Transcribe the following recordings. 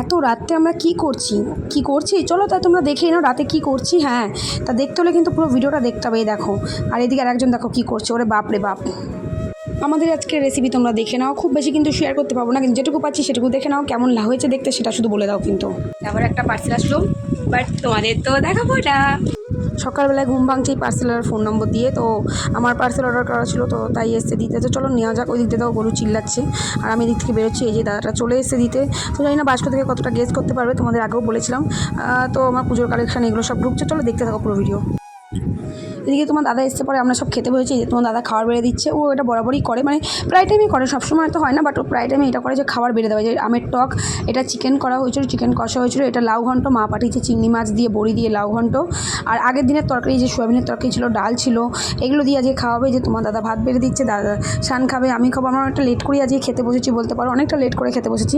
এত রাত্রে আমরা কি করছি? কি করছি? চলো তা তোমরা দেখে নাও রাতে কি করছি হ্যাঁ। তা দেখতে হলে কিন্তু পুরো ভিডিওটা দেখতে হবে দেখো। আর এদিকে আর একজন দেখো কি করছে, ওরে বাপ রে বাপ। আমাদের আজকে রেসিপি তোমরা দেখে নাও। খুব বেশি কিন্তু শেয়ার করতে পারব না, কিন্তু যেটুকু পাচ্ছি সেটুকু দেখে নাও। কেমন হয়েছে দেখতে সেটা শুধু বলে দাও কিন্তু। আবার একটা পার্সেল আসলো বাট তোমাদের তো দেখাবো না সকালবেলায় ঘুম ভাঙছে এই পার্সেল আর ফোন নম্বর দিয়ে, তো আমার পার্সেল অর্ডার করা ছিল, তো তাই এসে দিতে। তো চলো নেওয়া যাক, ওই দিক থেকে গরু চিল্লাচ্ছে। আর আমি এদিক থেকে বেরোচ্ছি, এই যে দাদাটা চলে এসে দিতে। তো জানি না বাস্ক থেকে কতটা গেস করতে পারবে, তোমাদের আগেও বলেছিলাম। তো আমার পুজোর কালেকশান এগুলো সব ঢুকছে, চলো দেখতে থাকো পুরো ভিডিও এদিকে তোমার দাদা এসে পরে, আমরা সব খেতে বসেছি যে তোমার দাদা খাবার বেড়ে দিচ্ছে। ও এটা বরাবরই করে মানে প্রায় টাইমই করে, সবসময় তো হয় না বাট ও প্রায় টাইমে এটা করে যে খাবার বেড়ে দেওয়া যে আমের টক, এটা চিকেন করা হয়েছিল চিকেন কষা হয়েছিল, এটা লাউ ঘন্ট, মা পাঠিয়েছে চিংড়ি মাছ দিয়ে, বড়ি দিয়ে লাউ ঘন্ট। আর আগের দিনের তরকারি, যে সোয়াবিনের তরকারি ছিল, ডাল ছিল, এগুলো দিয়ে আজকে খাওয়াবে যে তোমার দাদা ভাত বেড়ে দিচ্ছে, দাদা শান খাবে, আমি খাব, আমরা অনেকটা লেট করে আজকে খেতে বসেছি বলতে পারো, অনেকটা লেট করে খেতে বসেছি।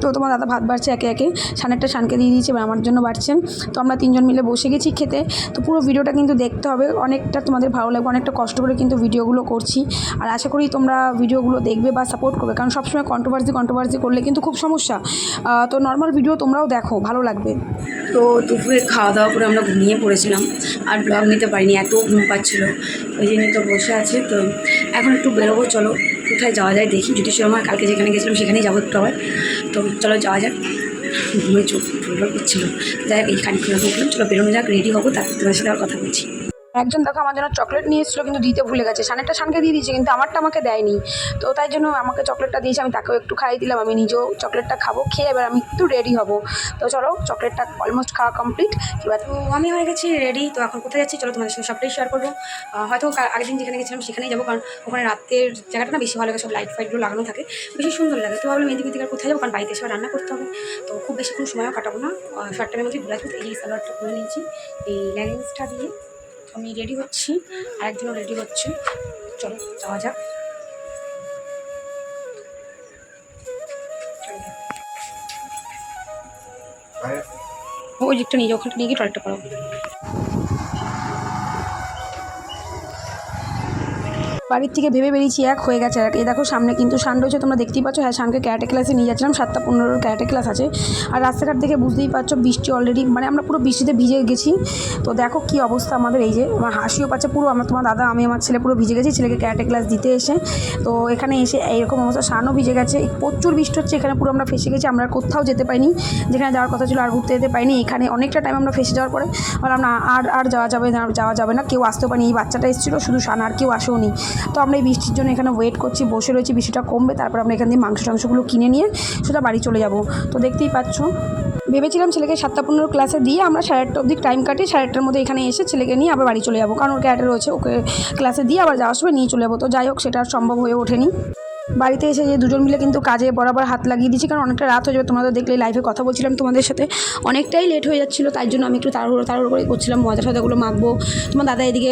তো তোমার দাদা ভাত বাড়ছে একে একে। সানেরটা সানকে দিয়ে দিয়েছে, এবার আমার জন্য বাড়ছেন তো আমরা তিনজন মিলে বসে গেছি খেতে। তো পুরো ভিডিওটা কিন্তু দেখতে হবে। অনেকটা তোমাদের ভালো লাগবে, অনেকটা কষ্ট করে কিন্তু ভিডিওগুলো করছি। আর আশা করি তোমরা ভিডিওগুলো দেখবে বা সাপোর্ট করবে, কারণ সবসময় কন্ট্রোভার্সি কন্ট্রোভার্সি করলে কিন্তু খুব সমস্যা। তো নর্মাল ভিডিও তোমরাও দেখো, ভালো লাগবে। তো দুপুরে খাওয়া দাওয়া করে আমরা ঘুমিয়ে পড়েছিলাম, আর ব্লগ নিতে পারিনি, এত ঘুম পাচ্ছিল। ওই জন্য তো বসে আছে, তো এখন একটু বেরোবো, চলো। কোথায় যাওয়া যায় দেখি। যদি সময় কালকে যেখানে গেছিলাম সেখানেই যাব একটু আবার। তো চলো যাওয়া যাক। ঘুমে চোখ ফুলবার করছিল যাই হোক, এই উঠলাম চলো বেরোনো যাক রেডি হব, তারপর তোমার সাথে আবার কথা বলছি। একজন দেখো আমার জন্য চকলেট নিয়ে এসেছিল কিন্তু দিতে ভুলে গেছে। সানেরটা সানকে দিয়ে দিয়েছে, কিন্তু আমারটা আমাকে দেয়নি। তো তাই জন্য আমাকে চকলেটটা দিয়েছে, আমি তাকেও একটু খাইয়ে দিলাম, আমি নিজেও চকলেটটা খাব, খেয়ে এবার আমি একটু রেডি হব। তো চলো, চকলেটটা অলমোস্ট খাওয়া কমপ্লিট এবার তো আমি হয়ে গেছি রেডি তো এখন কোথায় যাচ্ছি চলো তোমাদের সঙ্গে সবটাই শেয়ার করব। হয়তো আগের দিন যেখানে গেছিলাম সেখানেই যাব, কারণ ওখানে রাতের জায়গাটা না বেশি ভালো লাগে, সব লাইট ফাইটগুলো লাগানো থাকে, বেশি সুন্দর লাগে। তো ভাবলাম এদিকে দিকে কোথায় যাব, কারণ বাড়িতে এসে রান্না করতে হবে। তো খুব বেশিক্ষণ সময়ও কাটাবো না। শর্ট টাইমের মধ্যে ঘুরে এই সালোয়ারটা খুলে নিয়েছি, এই লেগিংসটা দিয়ে। আমি রেডি হচ্ছি আর একজনও রেডি হচ্ছে। চলো যাওয়া যাক। ওই দিকটা নিয়ে যাও ওখানটা নিয়ে গিয়ে টয়লেটটা করো বাড়ির থেকে ভেবে বেরিয়েছি, এক হয়ে গেছে, এক। এই দেখো সামনে কিন্তু সান রয়েছে তোমরা দেখতেই পাচ্ছ হ্যাঁ সানকে ক্যারাটে ক্লাসে নিয়ে যাচ্ছিলাম, সাতটা পনেরোর ক্যারাটে ক্লাস আছে। আর রাস্তাঘাট দেখে বুঝতেই পারছ, বৃষ্টি অলরেডি মানে আমরা পুরো বৃষ্টিতে ভিজে গেছি। তো দেখো কি অবস্থা আমাদের, এই যে, আমার হাসিও পাচ্ছে পুরো, আমার তোমার দাদা, আমি, আমার ছেলে পুরো ভিজে গেছি, ছেলেকে ক্যারাটে ক্লাস দিতে এসে। তো এখানে এসে এইরকম অবস্থা সানও ভিজে গেছে প্রচুর বৃষ্টি হচ্ছে, এখানে পুরো আমরা ফেসে গেছি, আমরা কোথাও যেতে পাইনি যেখানে যাওয়ার কথা ছিল আর ঘুরতে যেতে পাইনি এখানে অনেকটা টাইম আমরা ফেসে যাওয়ার পরে বললাম না, আর আর যাওয়া যাবে না, যাওয়া যাবে না, কেউ আসতেও পারেনি, এই বাচ্চাটা এসেছিল, শুধু সান আর কেউ আসেও নি তো আমরা এই বৃষ্টির জন্য এখানে ওয়েট করছি, বসে রয়েছি, বৃষ্টিটা কমবে, তারপর আমরা এখান দিয়ে মাংস টাংসগুলো কিনে নিয়ে সোজা বাড়ি চলে যাব। তো দেখতেই পাচ্ছ। ভেবেছিলাম ছেলেকে সাতটা পনেরো ক্লাসে দিয়ে আমরা সাড়ে আটটা অবধি টাইম কাটি সাড়ে আটটার মধ্যে এখানে এসে ছেলেকে নিয়ে আবার বাড়ি চলে যাব। কারণ ওর ক্যারেটে রয়েছে, ওকে ক্লাসে দিয়ে আবার যাওয়ার সময় নিয়ে চলে যাব। তো যাই হোক, সেটা সম্ভব হয়ে ওঠেনি। বাড়িতে এসে যে দুজন মিলে কিন্তু কাজে বরাবর হাত লাগিয়ে দিয়েছি, কারণ অনেকটা রাত হয়ে যাবে। তোমাদের দেখলে লাইভে কথা বলছিলাম তোমাদের সাথে। অনেকটাই লেট হয়ে যাচ্ছিল, তাই জন্য আমি একটু তাড়াহুড়ো তাড়াহুড়ো করে করছিলাম। মজা সজাগুলো মাখবো। তোমার দাদা এদিকে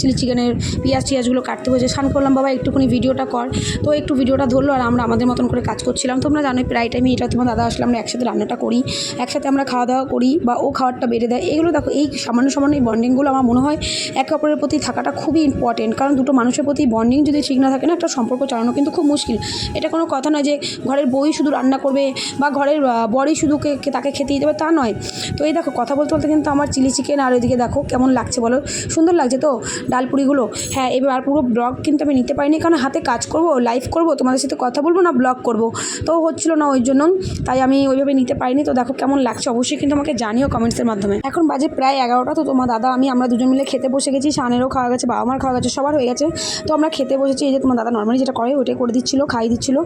চিলি চিকেনের পেঁয়াজ টিয়াজগুলো কাটতে বসে স্নান করলাম। বাবা, একটুখানি ভিডিওটা কর। তো একটু ভিডিওটা ধরলো আর আমরা আমাদের মতন করে কাজ করছিলাম। তোমরা জানোই, প্রায় টাইমে এটা তোমার দাদা আসলে আমরা একসাথে রান্নাটা করি। একসাথে আমরা খাওয়া দাওয়া করি বা ও খাওয়ারটা বেড়ে দেয়। এগুলো দেখো, এই সামান্য সামান্য এই বন্ডিংগুলো আমার মনে হয় একে অপরের প্রতি থাকাটা খুবই ইম্পর্টেন্ট কারণ দুটো মানুষের প্রতি বন্ডিং যদি ঠিক না থাকে না, একটা সম্পর্ক চালানো কিন্তু খুব মুশকিল। এটা কোনো কথা নয় যে ঘরের বই শুধু রান্না করবে বা ঘরের বরই শুধু তাকে খেতে দেবে তা নয়। তো এই দেখো, কথা বলতে বলতে কিন্তু আমার চিলি চিকেন আর ওইদিকে দেখো কেমন লাগছে বলো। সুন্দর লাগছে তো ডাল পুরিগুলো হ্যাঁ এবার পুরো ব্লগ কিন্তু আমি নিতে পারিনি, কারণ হাতে কাজ করব লাইভ করব, তোমাদের সাথে কথা বলব না ব্লগ করব। তো হচ্ছিল না ওই জন্য, তাই আমি ওইভাবে নিতে পারিনি। তো দেখো কেমন লাগছে, অবশ্যই কিন্তু আমাকে জানিও কমেন্টসের মাধ্যমে। এখন বাজে প্রায় এগারোটা, তো তোমার দাদা, আমি, আমরা দুজন মিলে খেতে বসে গেছি সানেরও খাওয়া গেছে বাবা মার খাওয়া গেছে, সবার হয়ে গেছে। তো আমরা খেতে বসেছি, এই যে তোমার দাদা নর্মালি যেটা করে, ওইটাই করে দিচ্ছিল, খাইয়ে দিচ্ছিল।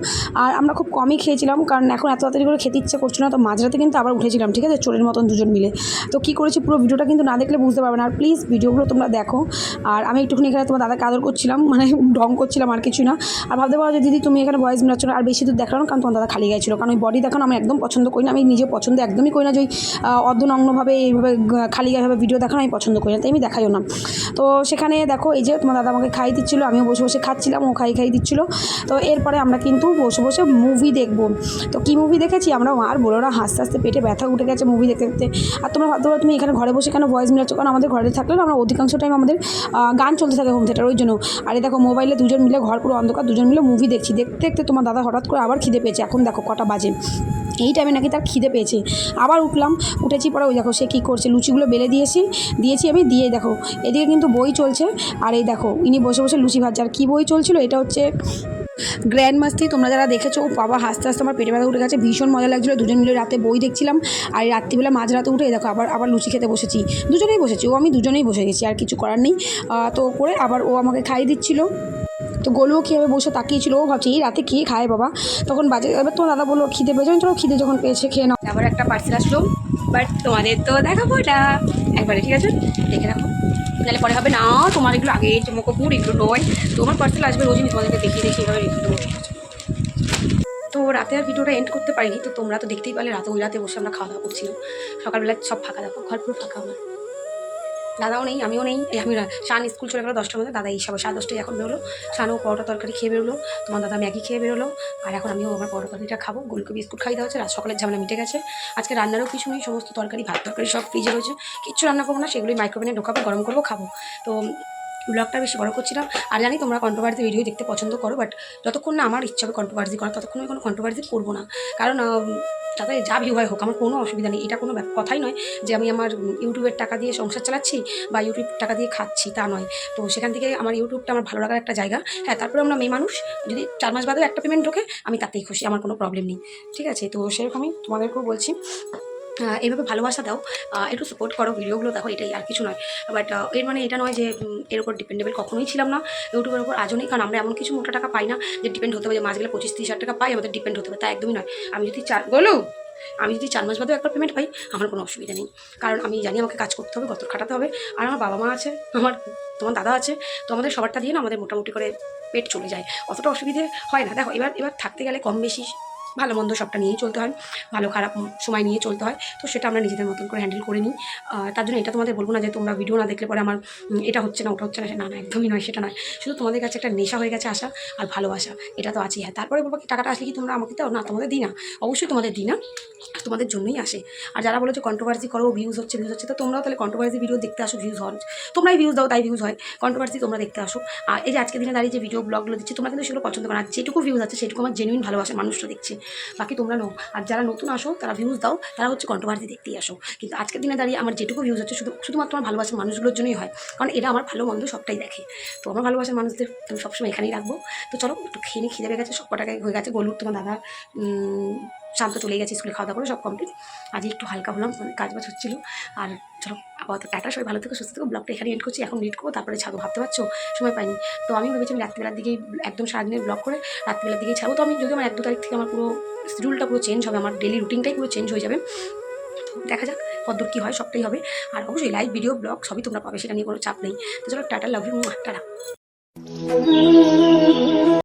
আর আমরা খুব কমই খেয়েছিলাম, কারণ এখন এত তাড়াতাড়ি করে খেতে ইচ্ছে করছিল না, তো মাঝরাতে কিন্তু আবার উঠেছিলাম, ঠিক আছে? চোরের মতন দুজন মিলে। তো কী করেছি, পুরো ভিডিওটা কিন্তু না দেখলে বুঝতে পারবে না। আর প্লিজ ভিডিওগুলো তোমরা দেখো। আর আমি একটুখানি এখানে তোমার দাদাকে আদর করছিলাম মানে ঢং করছিলাম আর কিছু না। আর ভাবতে পারো যে দিদি, তুমি এখানে ভয়েস মেলাচ্ছ না আর বেশি দূর দেখানো কারণ তোমার দাদা খালি গেছিল কারণ ওই বডি দেখানো আমি একদম পছন্দ করি না, আমি নিজে পছন্দ একদমই করি না যে ওই অর্ধনগ্নভাবে, এইভাবে খালি গায়েভাবে ভিডিও দেখানো আমি পছন্দ করি না, তাই আমি দেখাইও না। তো সেখানে দেখো, এই যে তোমার দাদা আমাকে খাই দিচ্ছিল, আমিও বসে বসে খাচ্ছিলাম, ও খাই খাই দিচ্ছিল। তো এরপরে আমরা কিন্তু বসে বসে মুভি দেখব। তো কী মুভি দেখেছি? আমরা আর বলো না, হাসতে হাসতে পেটে ব্যথা উঠে গেছে মুভি দেখতে দেখতে। আর তোমরা ভাবতে পারো, তুমি এখানে ঘরে বসে কেন ভয়েস মিলাচ্ছ? কারণ আমাদের ঘরে থাকলে আমরা অধিকাংশ টাইম আমাদের গান চলতে থাকে হোম থিয়েটার ওই জন্য। আর দেখো মোবাইলে দুজন মিলে, ঘর পুরো অন্ধকার, দুজন মিলে মুভি দেখছি। দেখতে দেখতে তোমার দাদা হঠাৎ করে আবার খিদে পেয়েছে। এখন দেখো, কটা বাজে। এই টাইমে নাকি তার খিদে পেয়েছে। আবার উঠলাম, উঠেছি পরে, ওই দেখো, সে কী করছে? লুচিগুলো বেলে দিয়েছি দিয়েছি আমি দিয়ে দেখো, এদিকে কিন্তু বই চলছে। আর এই দেখো, ইনি বসে বসে লুচি ভাজছে। আর কী বই চলছিল? এটা হচ্ছে গ্র্যান্ড মাস্তি তোমরা যারা দেখেছ, ও বাবা হাসতে হাসতে আমার পেটে ব্যথা উঠে গেছে, ভীষণ মজা লাগছিল। দুজন মিলে রাতে বই দেখছিলাম, আর রাত্রিবেলা মাঝরাতে উঠে দেখো, আবার আবার লুচি খেতে বসেছি। দুজনেই বসেছি, ও আমি দুজনেই বসে গেছি, আর কিছু করার নেই। তো করে আবার ও আমাকে খাইয়ে দিচ্ছিল। তো গোলুও খেয়ে বসে তাকিয়েছিল, ও ভাবছে, এই রাতে কে খায় বাবা? তখন বাজে, এবার তোমার দাদা বলল, খিদে পেয়েছে? চলো খিদে যখন পেয়েছে, খেয়ে নাও। আবার একটা পার্সেল আসলো বাট তোমাদের তো দেখাবো না একবারে, ঠিক আছে? দেখে রাখো। নাহলে পরে হবে না, তোমার এগুলো আগে যে কাপড় এগুলো নয়। তোমার পার্সেল আসবে রোজই তোমাদেরকে দেখিয়ে দেখি এভাবে রেখে দেবো। তো রাতে আর ভিডিওটা এন্ড করতে পারিনি, তো তোমরা তো দেখতেই পারলে রাতে ওই রাতে বসে আমরা খাওয়া দাওয়া করছিলাম। সকালবেলা সব ফাঁকা দেখো ঘর পুরো ফাঁকা আমার। দাদাও নেই, আমিও নেই। আমি শান স্কুল চলে গেলো দশটার মধ্যে, দাদা এই সব সাড়ে দশটায় এখন বেরোলো। শানও পরোটা তরকারি খেয়ে বেরোলো। তোমার দাদা ম্যাগি খেয়ে বেরোলো। আর এখন আমিও আমার পরোটা তরকারিটা খাব। গোলকে বিস্কুট খাই দেওয়া হচ্ছে রাত সকালের ঝামেলা মিটে গেছে। আজকে রান্নারও কিছু নেই, সমস্ত তরকারি, ভাত তরকারি সব ফ্রিজে রয়েছে। কিচ্ছু রান্না করব না, সেগুলোই মাইক্রোওভেনে ঢোকাবো, গরম করব, খাব। তো ব্লগটা বেশি বড় করছিলাম। আর জানি তোমরা কন্ট্রোভার্সি ভিডিও দেখতে পছন্দ করো বাট যতক্ষণ না আমার ইচ্ছা হবে কন্ট্রোভার্সি করা ততক্ষণ আমি কোনো কন্ট্রোভার্সি করব না। কারণ তাতে যা ভিউ হয় হোক, আমার কোনো অসুবিধা নেই। এটা কোনো কথাই নয় যে আমি আমার ইউটিউবের টাকা দিয়ে সংসার চালাচ্ছি বা ইউটিউব টাকা দিয়ে খাচ্ছি, তা নয়। তো সেখান থেকে আমার ইউটিউবটা আমার ভালো লাগার একটা জায়গা। হ্যাঁ তারপরে আমরা মেয়ে মানুষ, যদি চার মাস বাদেও একটা পেমেন্ট ঢোকে, আমি তাতেই খুশি, আমার কোনো প্রবলেম নেই। ঠিক আছে? তো সেরকমই তোমাদেরকেও বলছি। এইভাবে ভালোবাসা দাও একটু সাপোর্ট করো, ভিডিওগুলো দেখো, এটাই আর কিছু নয়। বাট এর মানে এটা নয় যে এর উপর ডিপেন্ডেবল কখনোই ছিলাম না। ইউটিউবের উপর আজও নেই, কারণ আমরা এমন কিছু মোটা টাকা পাই না যে ডিপেন্ড হতে হবে যে মাস গেলে পঁচিশ তিরিশ হাজার টাকা পাই, আমাদের ডিপেন্ড হতে হবে তা একদমই নয়। আমি যদি চার, বলো? আমি যদি চার মাস বাদেও একটা পেমেন্ট পাই, আমার কোনো অসুবিধা নেই। কারণ আমি জানি আমাকে কাজ করতে হবে, গতর খাটাতে হবে, আর আমার বাবা মা আছে, আমার, তোমার দাদা আছে, তো আমাদের সবারটা দিয়ে না আমাদের মোটামুটি করে পেট চলে যায়। অতটা অসুবিধে হয় না। দেখো, এবার এবার থাকতে গেলে কম বেশি ভালো মন্দ সবটা নিয়েই চলতে হয়, ভালো খারাপ সময় নিয়ে চলতে হয়, তো সেটা আমরা নিজেদের মতন করে হ্যান্ডেল করে নিই। তার জন্য এটা তোমাদের বলব না যে তোমরা ভিডিও না দেখলে পরে আমার এটা হচ্ছে না, ওটা হচ্ছে না না না, একদমই নয়, সেটা নয়। শুধু তোমাদের কাছে একটা নেশা হয়ে গেছে আশা আর ভালোবাসা, এটা তো আছেই। হ্যাঁ তারপরে বলব টাকাটা আসলে কি তোমরা আমাকে দাও? না, তোমাদের দিই না, অবশ্যই তোমাদের দিই না, তোমাদের জন্যই আসে। আর যারা বলো যে কন্ট্রোভার্সি করো ভিউজ হচ্ছে ভিউজ হচ্ছে, তো তোমরাও তাহলে কন্ট্রোভার্সি ভিডিও দেখতে আসো ভিউজ হয় তোমরাই ভিউজ দাও, তাই ভিউজ হয়। কন্ট্রোভার্সি তোমরা দেখতে আসো। আর এই যে আজকে দিনে দাঁড়িয়ে যে ভিডিও ব্লগগুলো দিচ্ছি, তোমরা কিন্তু সেগুলো পছন্দ করো আর যেটুকু ভিউজ আছে, সেটুকু আমার জেনুইন ভালোবাসার মানুষরা দেখছে। বাকি তোমরা নাও। আর যারা নতুন আসো, তারা ভিউজ দাও, তারা হচ্ছে কন্ট্রোভার্সি দেখতেই আসো। কিন্তু আজকের দিনে দাঁড়িয়ে আমার যেটুকু ভিউজ হচ্ছে, শুধু শুধুমাত্র আমার ভালোবাসার মানুষগুলোর জন্যই হয়। কারণ এরা আমার ভালো মন্দ সবটাই দেখে। তো আমার ভালোবাসার মানুষদের আমি সবসময় এখানেই রাখব। তো চলো, একটু খেয়ে নিয়ে খিদে গেছে, সব কটাকে হয়ে গেছে, গলুর তোমার দাদা শান্ত চলে গেছে, স্কুলে খাওয়া দাওয়া করে, সব কমপ্লিট আজ একটু হালকা হলাম কাজ বাজ হচ্ছিল। আর চলো, আপাতত টাটা, সবাই ভালো থেকো, সুস্থ থেকো। ব্লগটা এখানে এন্ড করছি। এখন এডিট করব, তারপরে ছাড়বো। ভাবতে পারছ? সময় পাইনি। তো আমি ভেবেছিলাম রাত্রিবেলার দিকেই একদম সারাদিনের ব্লগ করে রাত্রিবেলার দিকেই ছাড়বো। তো আমি যদি আমার এক দু তারিখ থেকে আমার পুরো শিডিউলটা পুরো চেঞ্জ হবে, আমার ডেলি রুটিনটাই পুরো চেঞ্জ হয়ে যাবে দেখা যাক কতদূর কী হয়, সবটাই হবে। আর অবশ্যই লাইভ ভিডিও ব্লগ সবই তোমরা পাবে, সেটা নিয়ে কোনো চাপ নেই। তো চলো, টাটা লাভ ইউ টাটা।